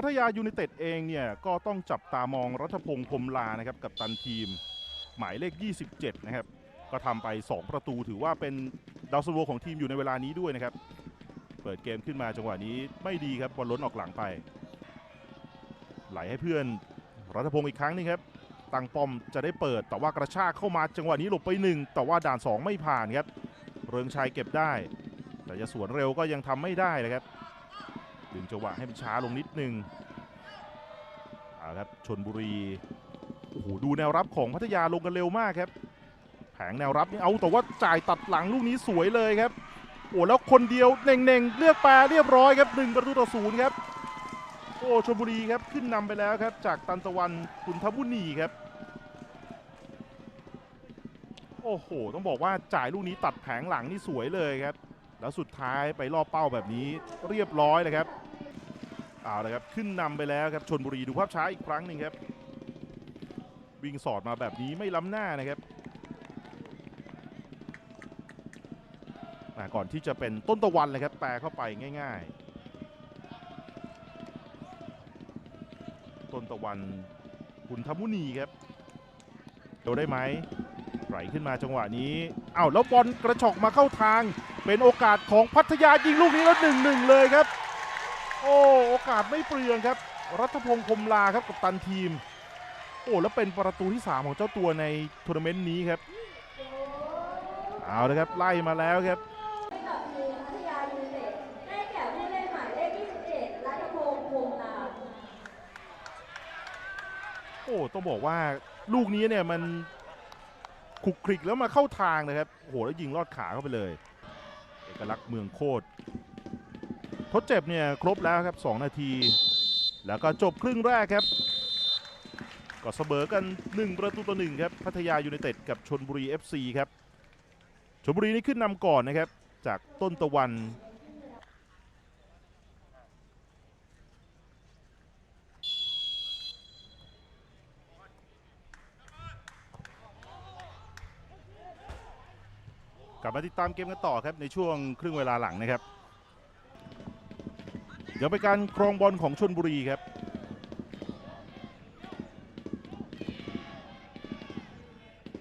พัทยายูไนเต็ดเองเนี่ยก็ต้องจับตามองรัฐพงศ์พรมลานะครับกับตันทีม หมายเลข 27 นะครับ ก็ทำไป 2 ประตูถือว่าเป็นดาวซันโวของทีมอยู่ในเวลานี้ด้วยนะครับ เปิดเกมขึ้นมาจังหวะนี้ไม่ดีครับบอลล้นออกหลังไป ไหลให้เพื่อนรัฐพงศ์อีกครั้งหนึงครับตังปอมจะได้เปิดแต่ว่ากระชากเข้ามาจังหวะนี้หลบไปหนึ่งแต่ว่าด่าน 2 ไม่ผ่านครับ เรืองชัยเก็บได้ แต่จะสวนเร็วก็ยังทำไม่ได้นะครับ ดึงจังหวะให้มันช้าลงนิดนึงเอาครับชนบุรีโอ้โหดูแนวรับของพัทยาลงกันเร็วมากครับ แผงแนวรับนี่เอาแต่ว่าจ่ายตัดหลังลูกนี้สวยเลยครับโอ้แล้วคนเดียวเน่งๆเลือกแปรเรียบร้อยครับหนึ่งประตูต่อศูนย์ครับโอ้ชลบุรีครับขึ้นนำไปแล้วครับ จากตันตะวันคุณทบุนีครับ โอ้โห ต้องบอกว่าจ่ายลูกนี้ตัดแผงหลังนี่สวยเลยครับ แล้วสุดท้ายไปล่อเป้าแบบนี้เรียบร้อยเลยครับเอาลยครับขึ้นนำไปแล้วครับชนบุรีดูภาพช้าอีกครั้งหนึ่งครับ วิ่งสอดมาแบบนี้ไม่ล้ำหน้านะครับอ่ก่อนที่จะเป็นต้นตะวันเลยครับแปรเข้าไปง่าย ๆ ต้นตะวันคุณทมุนีครับเดี๋ยวได้ไหม ไหลขึ้นมาจังหวะนี้อ้าวแล้วบอลกระชอกมาเข้าทาง เป็นโอกาสของพัทยายิงลูกนี้แล้วหนึ่งหนึ่งเลยครับ โอ้โอกาสไม่เปลืองครับ รัฐพงศ์พรมลาครับกับตันทีม โอ้แล้วเป็นประตูที่ 3 ของเจ้าตัวในทัวร์นาเมนต์นี้ครับเอาเลยครับไล่มาแล้วครับโอ้ต้องบอกว่าลูกนี้เนี่ยมัน คลุกคลิกแล้วมาเข้าทางนะครับโอ้โหแล้วยิงลอดขาเข้าไปเลย เอกลักษณ์เมืองโคตรทดเจ็บเนี่ยครบแล้วครับ 2 นาที แล้วก็จบครึ่งแรกครับ ก็เสมอกัน 1 ประตูต่อหนึ่งครับ พัทยายูไนเต็ดกับชนบุรี FC ครับชนบุรีนี่ขึ้นนำก่อนนะครับ จากต้นตะวัน กลับมาติดตามเกมกันต่อครับในช่วงครึ่งเวลาหลังนะครับเดี๋ยวไปนการครองบอลของชนบุรีครับ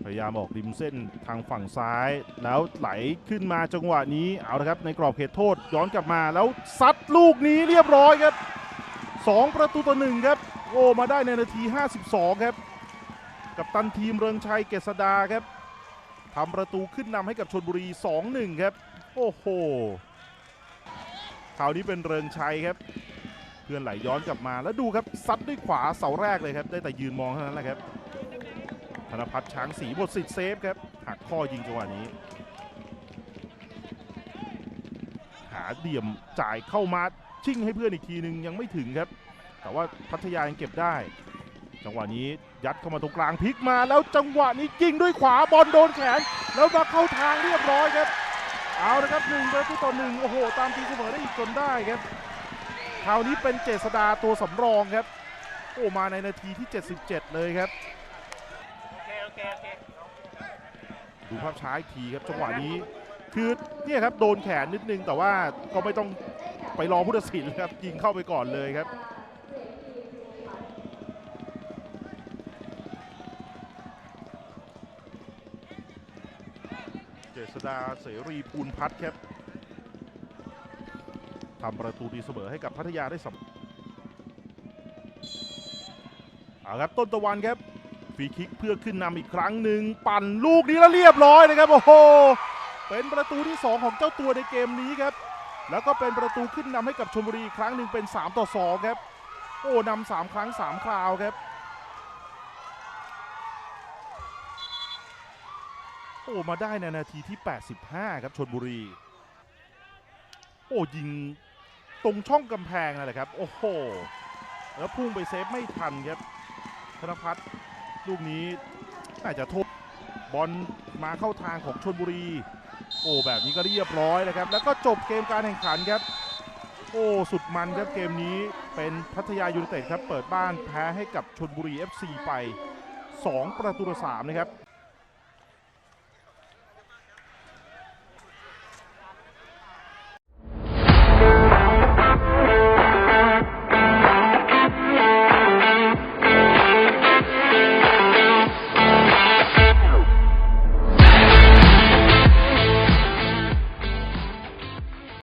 พยายามออกริมเส้นทางฝั่งซ้ายแล้วไหลขึ้นมาจังหวะนี้เอาละครับในกรอบเขตโทษย้อนกลับมาแล้วซัดลูกนี้เรียบร้อยครับ 2 ประตูต่อหนึ่งครับโอ้มาได้ในนาที 52 ครับ กับตันทีมเริงชัยเกษดาครับ ทำประตูขึ้นนำให้กับชนบุรี 2-1 ครับ โอ้โหคราวนี้เป็นเริงชัยครับ เพื่อนไหลย้อนกลับมาแล้วดูครับซัดด้วยขวาเสาแรกเลยครับ ได้แต่ยืนมองเท่านั้นแหละครับธนพัฒน์ช้างสีบทสิทธิ์เซฟครับหักข้อยิงจังหวะนี้ หาเดี่ยมจ่ายเข้ามาชิ่งให้เพื่อนอีกทีนึงยังไม่ถึงครับ แต่ว่าพัทยายังเก็บได้ จังหวะนี้ยัดเข้ามาตรงกลางพลิกมาแล้วจังหวะนี้ยิงด้วยขวาบอลโดนแขน แล้วมาเข้าทางเรียบร้อยครับ เอาละครับหนึ่งประตูต่อหนึ่งโอ้โห ตามตีเสมอได้อีกจนได้ครับคราวนี้เป็นเจษดาตัวสำรองครับ โอ้มาในนาทีที่ 77 เลยครับดูภาพช้าอีกทีครับจังหวะนี้คือเนี่ยครับโดนแขนนิดนึงแต่ว่าก็ไม่ต้องไปรอผู้ตัดสินครับยิงเข้าไปก่อนเลยครับ เจษดาเสรีภูลพัฒน์ครับทำประตูตีเสมอให้กับพัทยาได้สำเอาครับต้นตะวันครับฟรีคิกเพื่อขึ้นนำอีกครั้งหนึ่งปั่นลูกนี้แล้วเรียบร้อยนะครับโอ้โหเป็นประตูที่ 2 ของเจ้าตัวในเกมนี้ครับ แล้วก็เป็นประตูขึ้นนำให้กับชลบุรีครั้งหนึ่งเป็น 3 ต่อ 2 ครับ โอ้นำสามครั้ง 3 คราวครับ โอ้มาได้ในนาทีที่ 85 ครับชนบุรี โอ้ยิงตรงช่องกำแพงนั่นแหละครับ โอ้โห แล้วพุ่งไปเซฟไม่ทันครับ ธนพัฒน์ลูกนี้น่าจะโทษบอลมาเข้าทางของชนบุรี โอ้แบบนี้ก็เรียบร้อยนะครับ แล้วก็จบเกมการแข่งขันครับ โอ้สุดมันครับเกมนี้เป็นพัทยายูไนเต็ดครับ เปิดบ้านแพ้ให้กับชนบุรี FC ไป 2 ประตูต่อ3นะครับ